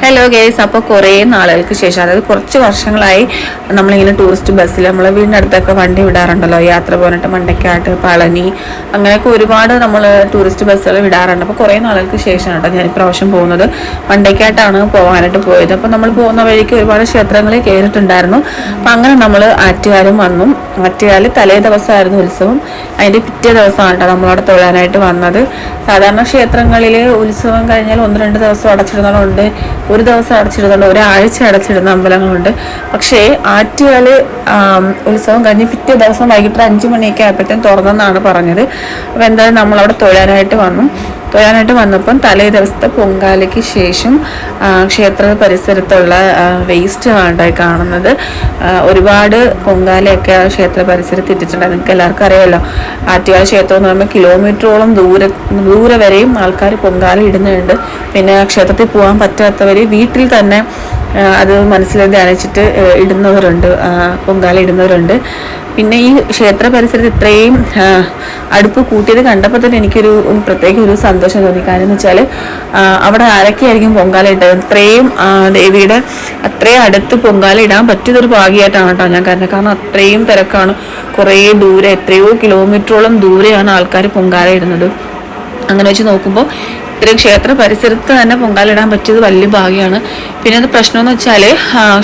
Hello guys അപ്പോൾ കുറേ നാളുകൾക്ക് ശേഷം അതായത് കുറച്ച് വർഷങ്ങളായി നമ്മളിങ്ങനെ ടൂറിസ്റ്റ് ബസ്സിൽ നമ്മളെ വീടിന്റെ അടുത്തൊക്കെ വണ്ടി വിടാറുണ്ടല്ലോ. യാത്ര പോകാനായിട്ട് മണ്ടക്കാട്ട് പളനി അങ്ങനെയൊക്കെ ഒരുപാട് നമ്മൾ ടൂറിസ്റ്റ് ബസ്സുകൾ വിടാറുണ്ട്. അപ്പോൾ കുറേ നാളുകൾക്ക് ശേഷമാണ് കേട്ടോ ഞാൻ ഇപ്രാവശ്യം പോകുന്നത്. മണ്ടക്കാട്ടാണ് പോകാനായിട്ട് പോയത്. അപ്പോൾ നമ്മൾ പോകുന്ന വഴിക്ക് ഒരുപാട് ക്ഷേത്രങ്ങളിൽ കയറിയിട്ടുണ്ടായിരുന്നു. അപ്പോൾ അങ്ങനെ നമ്മൾ ആറ്റുകാലും വന്നു. ആറ്റുകാൽ തലേ ദിവസമായിരുന്നു ഉത്സവം. അതിന്റെ പിറ്റേ ദിവസമാണ് കേട്ടോ നമ്മളവിടെ തൊഴാനായിട്ട് വന്നത്. സാധാരണ ക്ഷേത്രങ്ങളിൽ ഉത്സവം കഴിഞ്ഞാൽ ഒന്ന് രണ്ട് ദിവസം അടച്ചിടുന്നതുകൊണ്ട് ഒരു ദിവസം അടച്ചിടുന്നുണ്ട് ഒരാഴ്ച അടച്ചിടുന്ന അമ്പലങ്ങളുണ്ട്. പക്ഷേ ആറ്റുകാൽ ഉത്സവം കഴിഞ്ഞ് പിറ്റേ ദിവസം വൈകിട്ട് അഞ്ച് മണിയൊക്കെ ആയപ്പോഴത്തേക്കും തുറന്നെന്നാണ് പറഞ്ഞത്. അപ്പോൾ എന്തായാലും നമ്മളവിടെ തൊഴാനായിട്ട് വന്നു. തൊഴാനായിട്ട് വന്നപ്പം തലേ ദിവസത്തെ പൊങ്കാലയ്ക്ക് ശേഷം ക്ഷേത്ര പരിസരത്തുള്ള വേസ്റ്റ് ആണ് കാണുന്നത്. ഒരുപാട് പൊങ്കാലയൊക്കെ ആ ക്ഷേത്ര പരിസരത്ത് ഇട്ടിട്ടുണ്ട്. നിങ്ങൾക്ക് എല്ലാവർക്കും അറിയാമല്ലോ ആറ്റുകാല ക്ഷേത്രം എന്ന് പറയുമ്പോൾ കിലോമീറ്ററോളം ദൂരെ ദൂരെ വരെയും ആൾക്കാർ പൊങ്കാല ഇടുന്നുണ്ട്. പിന്നെ ക്ഷേത്രത്തിൽ പോകാൻ പറ്റാത്തവർ വീട്ടിൽ തന്നെ അത് മനസ്സിൽ ധ്യാനിച്ചിട്ട് ഇടുന്നവരുണ്ട്. പൊങ്കാല ഇടുന്നവരുണ്ട്. പിന്നെ ഈ ക്ഷേത്ര പരിസരത്ത് ഇത്രയും അടുപ്പ് കൂട്ടിയത് കണ്ടപ്പോൾ തന്നെ എനിക്കൊരു പ്രത്യേക ഒരു സന്തോഷം തോന്നി. കാരണം എന്ന് വെച്ചാൽ അവിടെ ആരൊക്കെയായിരിക്കും പൊങ്കാല ഇട്ടത്? അത്രയും ദേവിയുടെ അത്രയും അടുത്ത് പൊങ്കാല ഇടാൻ പറ്റിയതൊരു ഭാഗ്യമായിട്ടാണ് കേട്ടോ ഞാൻ കാരണം കാരണം അത്രയും തിരക്കാണ്. കുറേ ദൂരെ എത്രയോ കിലോമീറ്ററോളം ദൂരെയാണ് ആൾക്കാർ പൊങ്കാല ഇടുന്നത്. അങ്ങനെ വെച്ച് നോക്കുമ്പോൾ ഇത്രയും ക്ഷേത്ര പരിസരത്ത് തന്നെ പൊങ്കാലിടാൻ പറ്റിയത് വലിയ ഭാഗ്യമാണ്. പിന്നെ അത് പ്രശ്നമെന്ന് വെച്ചാൽ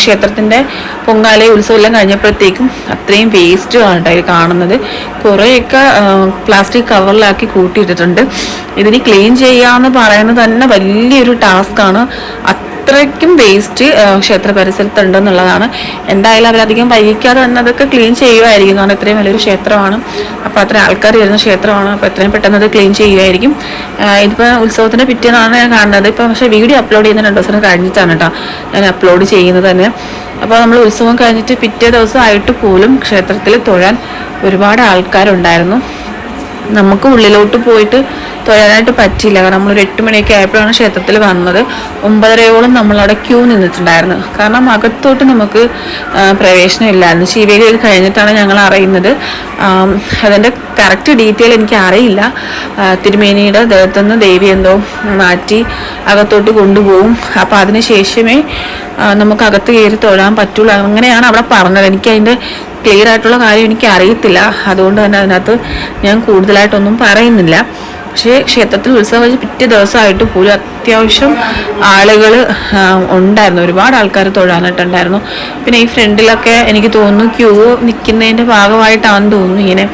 ക്ഷേത്രത്തിന്റെ പൊങ്കാല ഉത്സവം എല്ലാം കഴിഞ്ഞപ്പോഴത്തേക്കും അത്രയും വേസ്റ്റ് ആണ് അതിൽ കാണുന്നത്. കുറേയൊക്കെ പ്ലാസ്റ്റിക് കവറിലാക്കി കൂട്ടിയിട്ടിട്ടുണ്ട്. ഇതിന് ക്ലീൻ ചെയ്യാന്ന് പറയുന്നത് തന്നെ വലിയൊരു ടാസ്ക്കാണ് അത്രയ്ക്കും വേസ്റ്റ് ക്ഷേത്ര പരിസരത്ത് ഉണ്ടെന്നുള്ളതാണ് എന്തായാലും അവരധികം വൈകിക്കാതെ തന്നെ അതൊക്കെ ക്ലീൻ ചെയ്യുമായിരിക്കും കാരണം ഇത്രയും വലിയൊരു ക്ഷേത്രമാണ്. അപ്പോൾ അത്ര ആൾക്കാർ വരുന്ന ക്ഷേത്രമാണ്. അപ്പോൾ എത്രയും പെട്ടെന്ന് അത് ക്ലീൻ ചെയ്യുമായിരിക്കും ഇതിപ്പോൾ ഉത്സവത്തിന്റെ പിറ്റേന്നാണ് ഞാൻ കാണുന്നത്. ഇപ്പോൾ പക്ഷേ വീഡിയോ അപ്ലോഡ് ചെയ്യുന്ന രണ്ട് ദിവസം കഴിഞ്ഞിട്ടാണ് കേട്ടോ ഞാൻ അപ്ലോഡ് ചെയ്യുന്നത് തന്നെ. അപ്പോൾ നമ്മൾ ഉത്സവം കഴിഞ്ഞിട്ട് പിറ്റേ ദിവസം ആയിട്ട് പോലും ക്ഷേത്രത്തിൽ തൊഴാൻ ഒരുപാട് ആൾക്കാരുണ്ടായിരുന്നു. നമുക്ക് ഉള്ളിലോട്ട് പോയിട്ട് തൊഴാനായിട്ട് പറ്റിയില്ല. കാരണം നമ്മളൊരു എട്ട് മണിയൊക്കെ ആയപ്പോഴാണ് ക്ഷേത്രത്തിൽ വന്നത്. ഒമ്പതരയോളം നമ്മളവിടെ ക്യൂ നിന്നിട്ടുണ്ടായിരുന്നു. കാരണം അകത്തോട്ട് നമുക്ക് പ്രവേശനം ഇല്ലായിരുന്നു ശിവേലി കഴിഞ്ഞിട്ടാണ് ഞങ്ങൾ അറിയുന്നത്. അതിന്റെ കറക്റ്റ് ഡീറ്റെയിൽ എനിക്ക് അറിയില്ല. തിരുമേനിയുടെ ദേഹത്തുനിന്ന് ദേവി എന്തോ മാറ്റി അകത്തോട്ട് കൊണ്ടുപോകും. അപ്പോൾ അതിന് ശേഷമേ നമുക്ക് അകത്ത് കയറി തൊഴാൻ പറ്റുള്ളൂ. അങ്ങനെയാണ് അവിടെ പറഞ്ഞത്. എനിക്ക് അതിന്റെ ക്ലിയർ ആയിട്ടുള്ള കാര്യം എനിക്ക് അറിയത്തില്ല അതുകൊണ്ട് തന്നെ അതിനകത്ത് ഞാൻ കൂടുതലായിട്ടൊന്നും പറയുന്നില്ല. പക്ഷേ ക്ഷേത്രത്തിൽ ഉത്സവം വെച്ച് പിറ്റേ ദിവസമായിട്ട് പോലും അത്യാവശ്യം ആളുകൾ ഉണ്ടായിരുന്നു. ഒരുപാട് ആൾക്കാർ തൊഴാനായിട്ടുണ്ടായിരുന്നു പിന്നെ ഈ ഫ്രണ്ടിലൊക്കെ എനിക്ക് തോന്നുന്നു ക്യൂ നിൽക്കുന്നതിന്റെ ഭാഗമായിട്ടാണെന്ന് തോന്നുന്നു ഇങ്ങനെ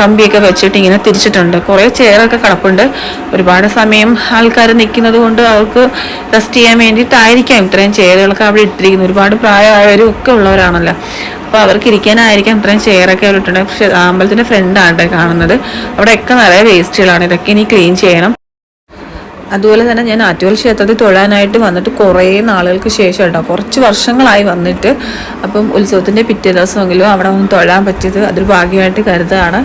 കമ്പിയൊക്കെ വെച്ചിട്ട് ഇങ്ങനെ തിരിച്ചിട്ടുണ്ട്. കുറേ ചെയറൊക്കെ കിടപ്പുണ്ട്. ഒരുപാട് സമയം ആൾക്കാർ നിൽക്കുന്നത് കൊണ്ട് അവർക്ക് റെസ്റ്റ് ചെയ്യാൻ വേണ്ടിയിട്ടായിരിക്കാം ഇത്രയും ചെയറുകളൊക്കെ അവിടെ ഇട്ടിരിക്കുന്നത്. ഒരുപാട് പ്രായമായവരും ഒക്കെ ഉള്ളവരാണല്ലോ. അപ്പോൾ അവർക്ക് ഇരിക്കാനായിരിക്കാം ഇത്രയും ചെയറൊക്കെ അവിടെ ഇട്ടുണ്ട് പക്ഷേ അമ്പലത്തിന്റെ ഫ്രണ്ടാണ് കാണുന്നത്. അവിടെയൊക്കെ നിറയെ വേസ്റ്റുകളാണ് ഇതൊക്കെ ഇനി ക്ലീൻ ചെയ്യണം. അതുപോലെ തന്നെ ഞാൻ ആറ്റുകാൽ ക്ഷേത്രത്തിൽ തൊഴാനായിട്ട് വന്നിട്ട് കുറേ നാളുകൾക്ക് ശേഷം കേട്ടോ. കുറച്ച് വർഷങ്ങളായി വന്നിട്ട് അപ്പം ഉത്സവത്തിന്റെ പിറ്റേ ദിവസമെങ്കിലും അവിടെ ഒന്ന് തൊഴാൻ പറ്റിയത് അതൊരു ഭാഗ്യമായിട്ട് കരുതാണ്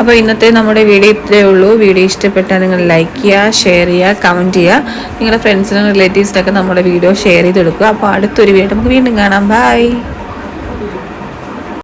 അപ്പോൾ ഇന്നത്തെ നമ്മുടെ വീഡിയോ ഇത്രയേ ഉള്ളൂ. വീഡിയോ ഇഷ്ടപ്പെട്ടാൽ നിങ്ങൾ ലൈക്ക് ചെയ്യുക ഷെയർ ചെയ്യുക കമന്റ് ചെയ്യുക. നിങ്ങളുടെ ഫ്രണ്ട്സിനും റിലേറ്റീവ്സിനൊക്കെ നമ്മുടെ വീഡിയോ ഷെയർ ചെയ്തെടുക്കുക. അപ്പോൾ അടുത്തൊരു വീഡിയോ നമുക്ക് വീണ്ടും കാണാം. ബൈ.